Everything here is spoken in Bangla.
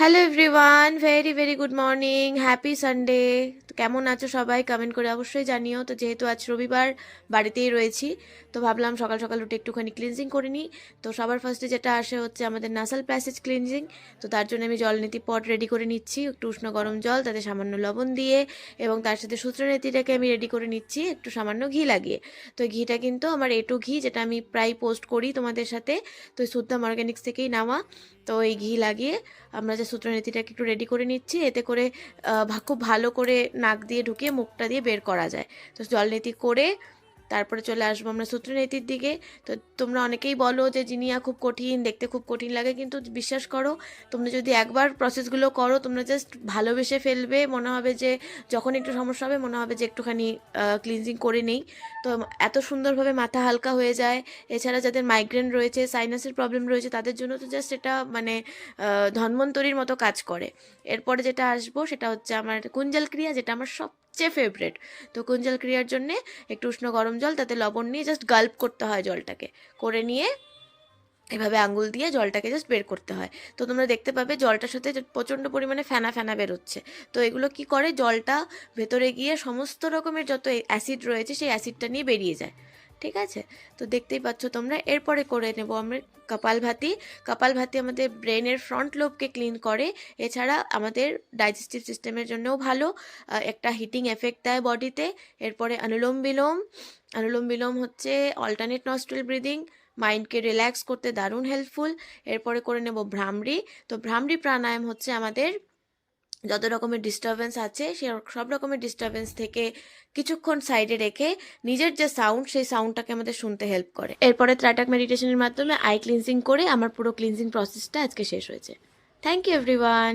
Hello everyone very very good morning happy Sunday তো কেমন আছো সবাই? কমেন্ট করে অবশ্যই জানিও। তো যেহেতু আজ রবিবার, বাড়িতেই রয়েছি, তো ভাবলাম সকাল সকাল উঠে একটুখানি ক্লিনজিং করে নিই। তো সবার ফার্স্টে যেটা আসে হচ্ছে আমাদের নাসাল প্যাসেজ ক্লিনজিং তো তার জন্য আমি জলনীতি পট রেডি করে নিচ্ছি, একটু উষ্ণ গরম জল, তাতে সামান্য লবণ দিয়ে, এবং তার সাথে সূত্রনীতিটাকে আমি রেডি করে নিচ্ছি, একটু সামান্য ঘি লাগিয়ে। তো ঘিটা কিন্তু আমার এটু ঘি, যেটা আমি প্রায় পোস্ট করি তোমাদের সাথে। তো এই সুদ্ধাম অর্গ্যানিক্স থেকেই নেওয়া। তো এই ঘি লাগিয়ে আমরা সূত্রনীতিটাকে একটু রেডি করে নিচ্ছি। এতে করে খুব ভালো করে নাক দিয়ে ঢুকিয়ে মুখটা দিয়ে বের করা যায়। তো জলনীতি করে তারপরে চলে আসব আমরা সূত্রনীতির দিকে। তো তোমরা অনেকেই বলো যে জিনিয়া খুব কঠিন, দেখতে খুব কঠিন লাগে, কিন্তু বিশ্বাস করো, তোমরা যদি একবার প্রসেসগুলো করো, তোমরা জাস্ট ভালোবেসে ফেলবে, মনে হবে যে যখন একটু সমস্যা হবে, মনে হবে যে একটুখানি ক্লিনজিং করে নেই। তো এত সুন্দরভাবে মাথা হালকা হয়ে যায়। এছাড়া যাদের মাইগ্রেন রয়েছে সাইনাসের প্রবলেম রয়েছে, তাদের জন্য তো জাস্ট এটা মানে ধন্বন্তরীর মতো কাজ করে। এরপরে যেটা আসব, সেটা হচ্ছে আমার কুঞ্জাল ক্রিয়া যেটা আমার সবচেয়ে ফেভারেট তো কুঞ্জল ক্রিয়ার জন্যে একটু উষ্ণ গরম জল, তাতে লবণ নিয়ে জাস্ট গাল্প করতে হয় জলটাকে। করে নিয়ে এভাবে আঙুল দিয়ে জলটাকে জাস্ট বের করতে হয়। তো তোমরা দেখতে পাবে জলটার সাথে প্রচণ্ড পরিমাণে ফেনা ফেনা বেরোচ্ছে। তো এগুলো কি করে? জলটা ভেতরে গিয়ে সমস্ত রকমের যত অ্যাসিড রয়েছে, সেই অ্যাসিডটা নিয়ে বেরিয়ে যায়। ঠিক আছে? তো দেখতেই পাচ্ছ তোমরা, এরপরে করে নেব আমরা কপালভাতি কপালভাতি আমাদের ব্রেনের ফ্রন্ট লোবকে ক্লিন করে। এছাড়া আমাদের ডাইজেস্টিভ সিস্টেমের জন্যও ভালো। একটা হিটিং এফেক্ট দেয় বডিতে। এরপরে অনুলোম বিলোম। অনুলোম বিলোম হচ্ছে অল্টারনেট নস্ট্রিল ব্রিদিং মাইন্ডকে রিল্যাক্স করতে দারুণ হেল্পফুল এরপরে করে নেব ভ্রামরি। তো ভ্রামরি প্রাণায়াম হচ্ছে আমাদের যত রকমের ডিস্টারবেন্স আছে, সে সব রকমের ডিস্টারবেন্স থেকে কিছুক্ষণ সাইডে রেখে নিজের যে সাউন্ড সেই সাউন্ডটাকে আমাদের শুনতে হেল্প করে। এরপরে ত্রাটাক মেডিটেশনের মাধ্যমে আই ক্লিনজিং করে আমার পুরো ক্লিনজিং প্রসেসটা আজকে শেষ হয়েছে। Thank you everyone